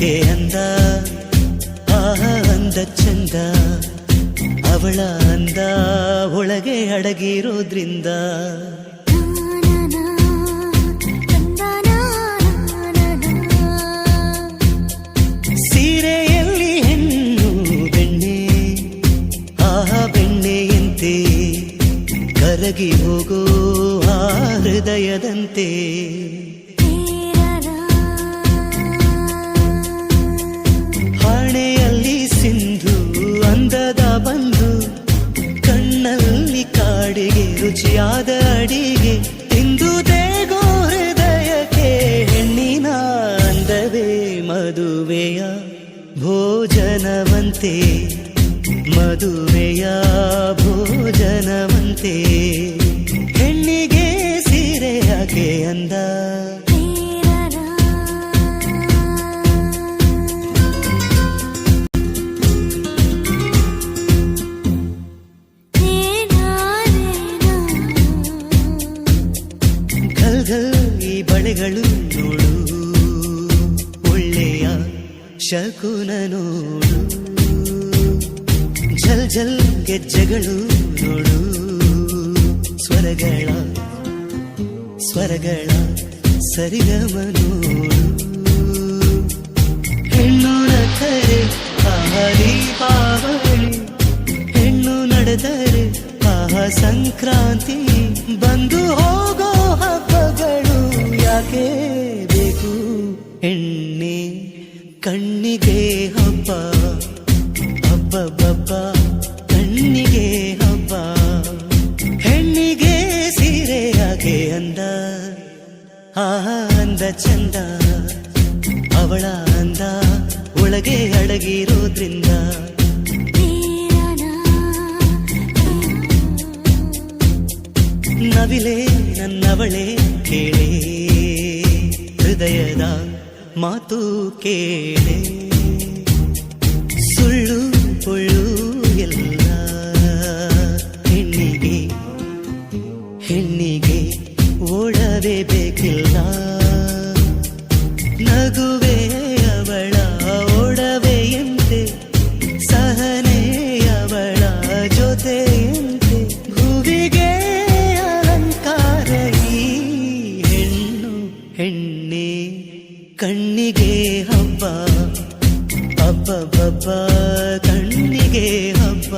ಯಾಕೆ ಅಂದ ಆಹ ಅಂದ ಚಂದ, ಅವಳ ಅಂದ, ಒಳಗೆ ಅಡಗಿರೋದ್ರಿಂದ. ಸೀರೆಯಲ್ಲಿ ಹೆಣ್ಣು ಬೆಣ್ಣೆ ಆಹ ಬೆಣ್ಣೆಯಂತೆ ಕರಗಿ ಹೋಗೋ ಆ ಹೃದಯದಂತೆ. ರುಚಿಯಾದ ಅಡಿಗೆ ಇಂದು ದೇಗೋ ಹೃದಯಕ್ಕೆ ಹೆಣ್ಣಿನ ಅಂದವೇ ಮದುವೆಯ ಭೋಜನವಂತೆ ಮದುವೆಯ ಭೋಜನವಂತೆ. ಈ ಬಳೆಗಳು ನೋಡು. ಒಳ್ಳೆಯ ಶಕುನ ನೋಡು. ಝಲ್ ಝಲ್ ಗೆಜ್ಜೆಗಳು ನೋಡು. ಸ್ವರಗಳ ಸ್ವರಗಳ ಸರಿಗಮ ನೋಡು. ಹೆಣ್ಣು ನಕ್ಕರೆ ಆಹ ಪಾವಳಿ. ಹೆಣ್ಣು ನಡೆದರೆ ಆಹ ಸಂಕ್ರಾಂತಿ ಬಂದು ಹೋಗೋ ಯಾಕೆ ಬೇಕು. ಹೆಣ್ಣೆ ಕಣ್ಣಿಗೆ ಹಬ್ಬ. ಹಬ್ಬ ಬಬ್ಬ ಕಣ್ಣಿಗೆ ಹಬ್ಬ. ಹೆಣ್ಣಿಗೆ ಸೀರೆ ಯಾಕೆ ಅಂದ. ಆ ಅಂದ ಚಂದ. ಅವಳ ಅಂದ. ಒಳಗೆ ಅಡಗಿರೋದ್ರಿಂದ. ನವಿಲೆ ನನ್ನವಳೆ. ಕೇಳೆ ಹೃದಯದ ಮಾತು ಕೇಳೆ ಸುಳ್ಳು ಪೊಳ್ಳು ಎಲ್ಲ ಹೆಣ್ಣಿಗೆ ಹೆಣ್ಣಿಗೆ ಓಡವೇ ಬೇಕಿಲ್ಲ ನಗುವೆ ಹೆಣ್ಣೆ ಕಣ್ಣಿಗೆ ಹಬ್ಬ ಅಬ್ಬ ಬಬ್ಬ ಕಣ್ಣಿಗೆ ಹಬ್ಬ.